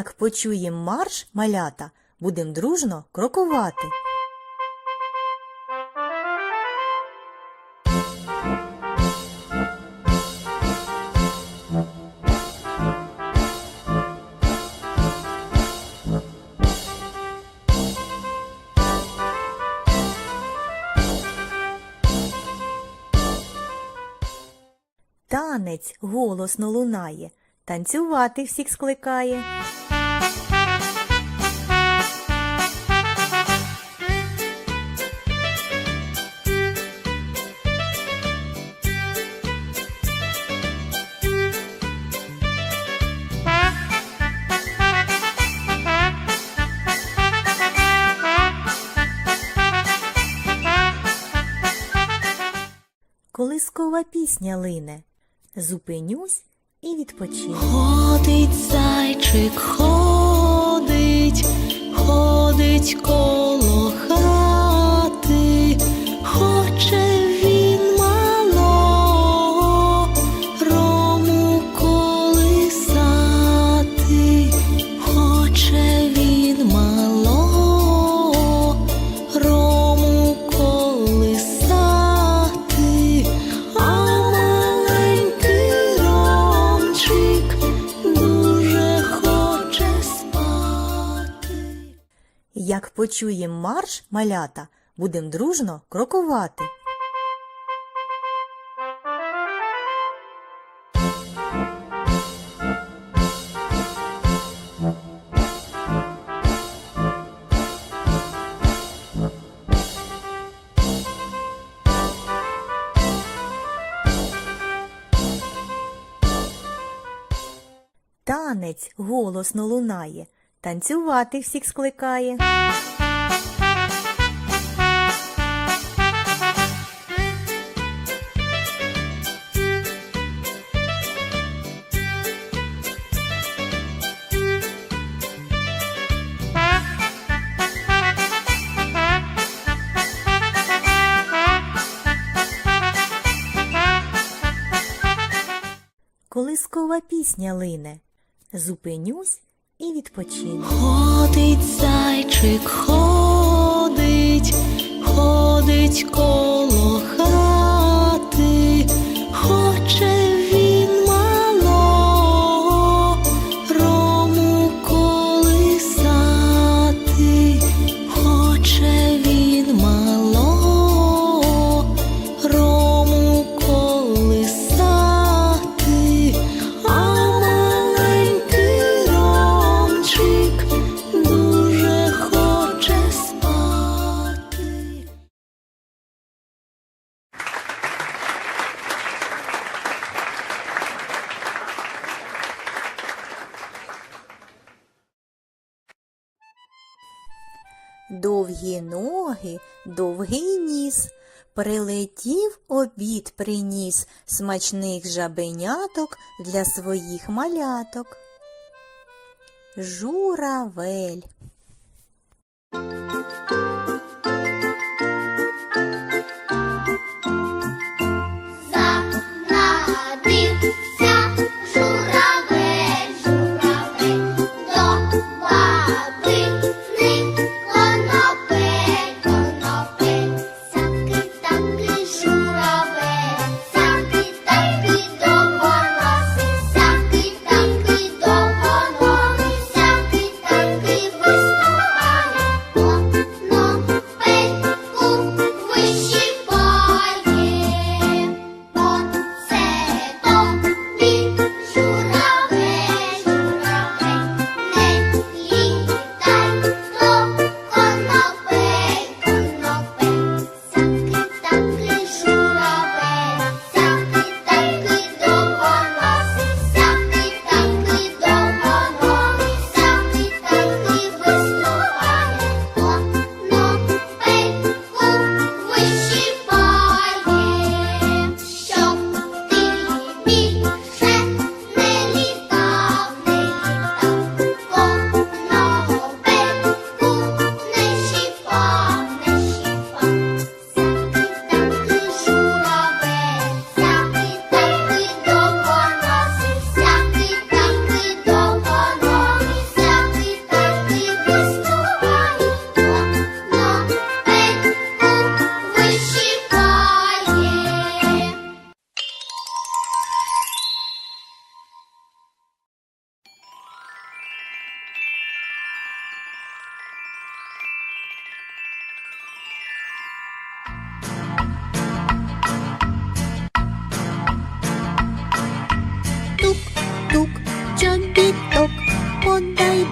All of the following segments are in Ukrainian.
Як почуєм марш, малята, будем дружно крокувати. Танець голосно лунає, танцювати всіх скликає. Колискова пісня лине. Зупинюсь і відпочину. Ходить зайчик, ходить, ходить Як почуєм марш, малята, будем дружно крокувати. Танець голосно лунає, танцювати всіх скликає. Колискова пісня лине. Зупинюсь і відпочину. Ходить зайчик, ходить, ходить коло хати, хоче Довгі ноги, довгий ніс. Прилетів обід приніс смачних жабеняток для своїх маляток. Журавель.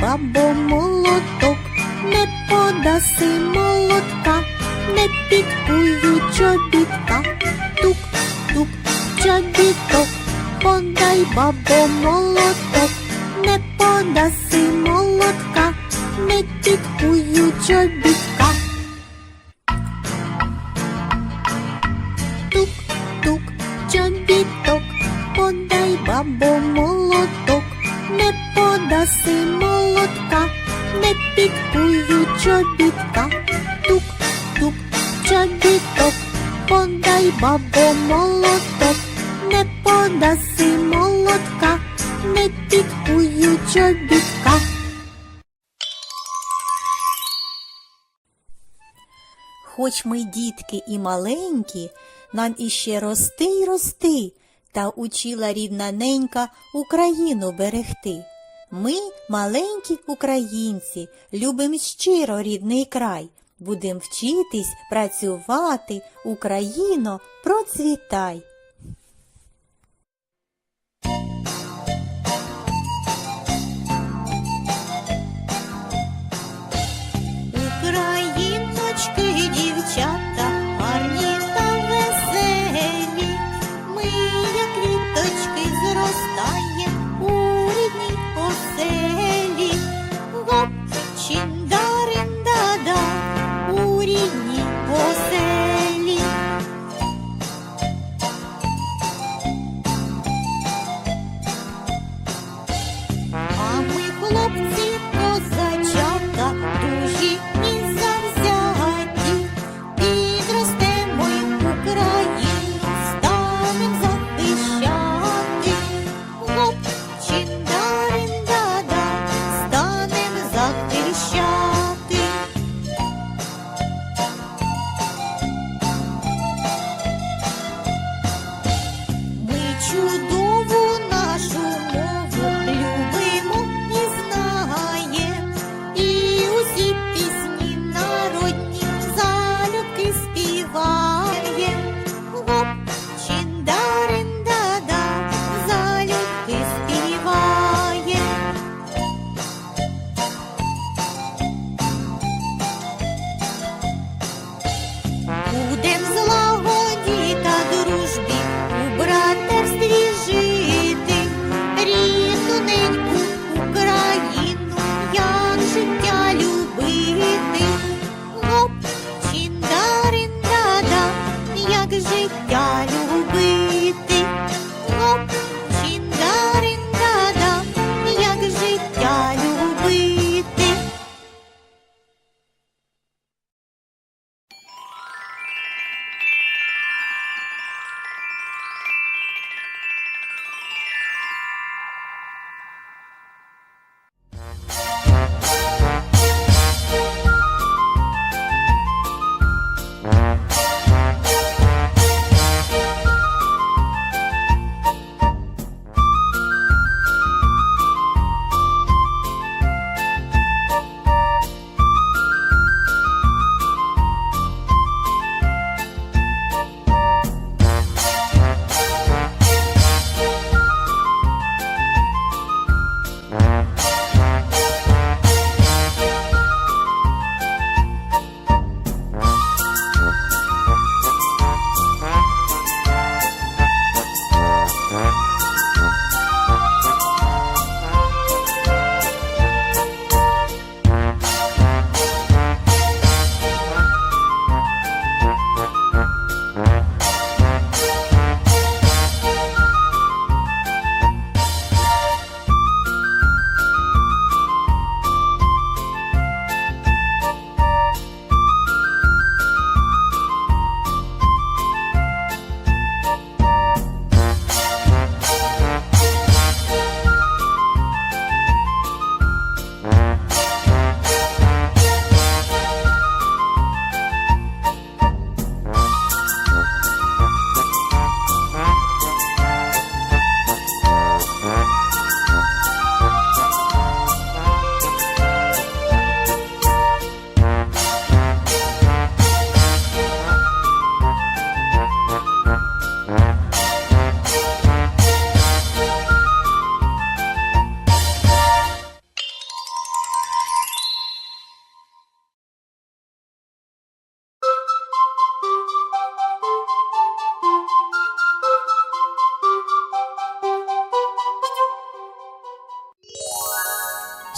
Бабо молоток, не подаси молотка, не підкую чобітка, тук, тук, чобіток, подай бабо молоток, не подаси молотка, не підкую чобітка. Тук, тук, чобіток, подай бабо молоток, подаси молотка, не підкую чобітка. Тук, тук, чобіток, подай бабо молоток, не подаси молотка, не підкую чобітка. Хоч ми дітки і маленькі, нам іще рости й рости, та учила рідна ненька Україну берегти. Ми, маленькі українці, любим щиро рідний край. Будем вчитись, працювати, Україно, процвітай.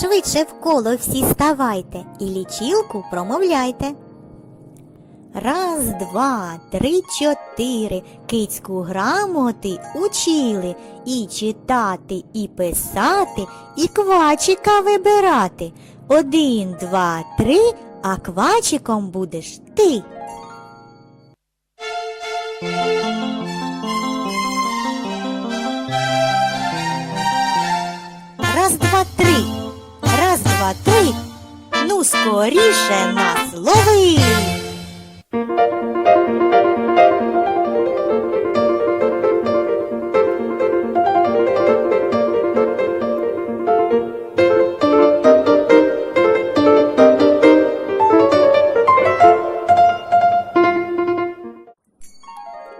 Швидше в коло всі ставайте і лічилку промовляйте. Раз, два, три, чотири. Кицьку грамоти учили і читати, і писати, і квачика вибирати. Один, два, три, а квачиком будеш ти. Раз, два, три. Два, три. Ну, скоріше нас лови.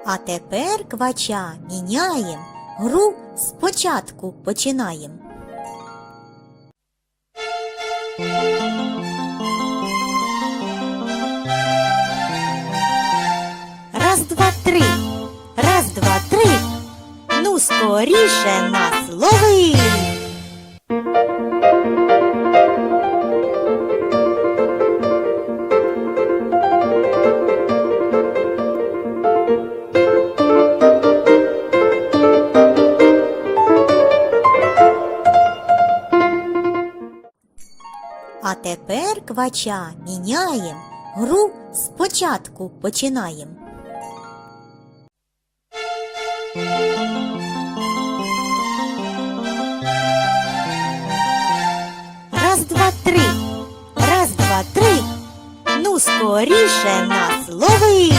А тепер квача міняєм, гру спочатку починаєм. Три. Раз, два, три. Ну, скоріше нас лови. А тепер квача міняєм, гру спочатку починаєм. Раз, два, три. Раз, два, три. Ну, скоріше нас лови.